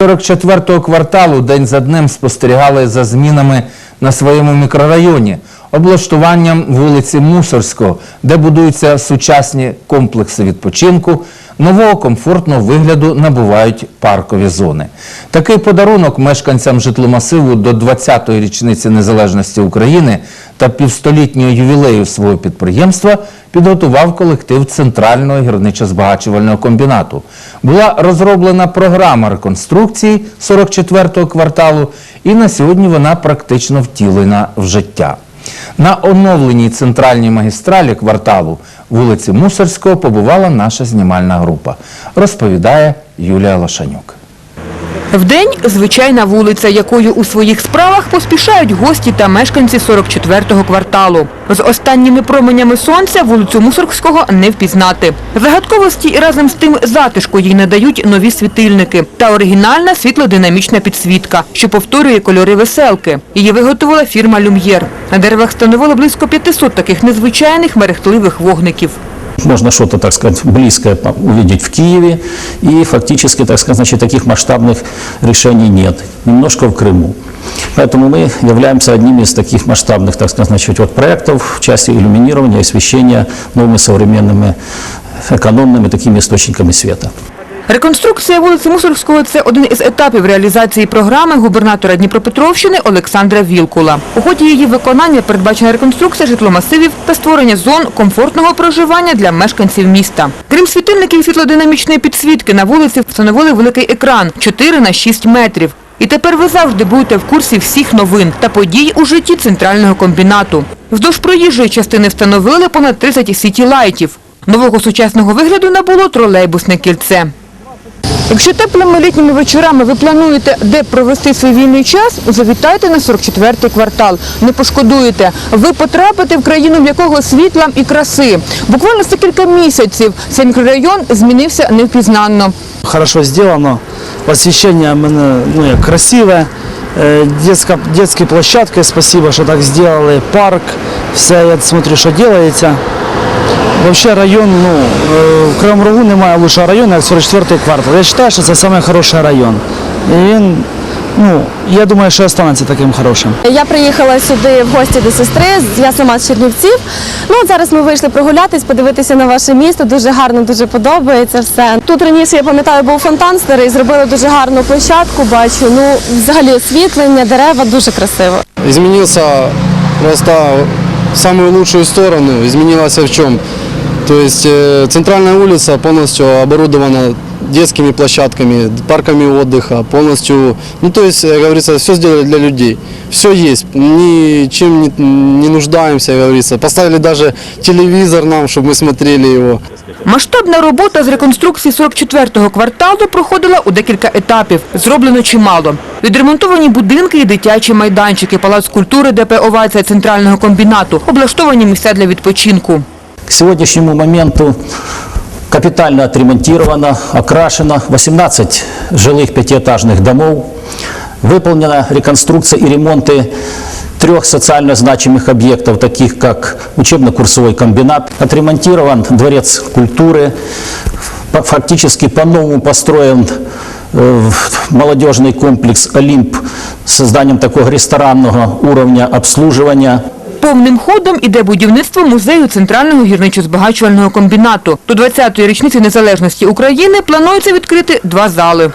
44-го кварталу день за днем спостерігали за змінами на своєму мікрорайоні, облаштуванням вулиці Мусорського, де будуються сучасні комплекси відпочинку, нового комфортного вигляду набувають паркові зони. Такий подарунок мешканцям житломасиву до 20-ї річниці незалежності України та півстолітнього ювілею свого підприємства підготував колектив Центрального гірничо-збагачувального комбінату. Була розроблена програма реконструкції 44-го кварталу, і на сьогодні вона практично втілена в життя. На оновленій центральній магістралі кварталу вулиці Мусорського побувала наша знімальна група. Розповідає Юлія Лошанюк. Вдень – звичайна вулиця, якою у своїх справах поспішають гості та мешканці 44-го кварталу. З останніми променями сонця вулицю Мусоргського не впізнати. Загадковості і разом з тим затишку їй надають нові світильники та оригінальна світлодинамічна підсвітка, що повторює кольори веселки. Її виготовила фірма «Люм'єр». На деревах встановили близько 500 таких незвичайних мерехтливих вогників. Можно что-то, так сказать, близкое увидеть в Киеве, и фактически, так сказать, значит, таких масштабных решений нет. Немножко в Крыму. Поэтому мы являемся одним из таких масштабных, так сказать, значит, вот проектов в части иллюминирования и освещения новыми современными экономными такими источниками света. Реконструкція вулиці Мусоргського – це один із етапів реалізації програми губернатора Дніпропетровщини Олександра Вілкула. У ході її виконання передбачена реконструкція житломасивів та створення зон комфортного проживання для мешканців міста. Крім світильників світлодинамічної підсвітки, на вулиці встановили великий екран – 4 на 6 метрів. І тепер ви завжди будете в курсі всіх новин та подій у житті центрального комбінату. Вздовж проїжджої частини встановили понад 30 сіті-лайтів. Нового сучасного вигляду набуло тролейбусне кільце. Якщо теплими літніми вечорами ви плануєте, де провести свій вільний час, завітайте на 44-й квартал. Не пошкодуєте. Ви потрапите в країну м'якого світла і краси. Буквально за кілька місяців цей мікрорайон змінився невпізнанно. Хорошо сделано. Освещение мене, ну, як красиве. Е, Детська, детські площадки, спасибо, що так сделали. Парк, все, я смотрю, що делается. Вообще район, ну, е, в Кривому Рогу немає лучшого району, як 44-й квартал. Я вважаю, що це самый хороший район. І він, ну, я думаю, що останеться таким хорошим. Я приїхала сюди в гості до сестри, я сама з Чернівців. Ну, от зараз ми вийшли прогулятись, подивитися на ваше місто. Дуже гарно, дуже подобається все. Тут раніше, я пам'ятаю, був фонтан старий, зробили дуже гарну площадку, бачу. Ну, взагалі освітлення, дерева, дуже красиво. изменился просто в самую лучшую сторону. Изменилось в чем? То есть э, центральная улица полностью оборудована детскими площадками, парками отдыха, полностью, ну то есть, как говорится, все сделали для людей. Все есть, ничем не, не нуждаемся, как говорится. Поставили даже телевизор нам, чтобы мы смотрели его. Масштабна робота з реконструкції 44-го кварталу проходила у декілька етапів. Зроблено чимало. Відремонтовані будинки і дитячі майданчики, палац культури, ДП «Овація» центрального комбінату, облаштовані місця для відпочинку. К сегодняшнему моменту капитально отремонтировано, окрашено 18 жилых пятиэтажных домов, выполнена реконструкция и ремонты трех социально значимых объектов, таких как учебно-курсовой комбинат, отремонтирован дворец культуры, По- фактически по-новому построен э, молодежный комплекс «Олимп» с созданием такого ресторанного уровня обслуживания. Повним ходом іде будівництво музею Центрального гірничо-збагачувального комбінату. До 20-ї річниці незалежності України планується відкрити два зали.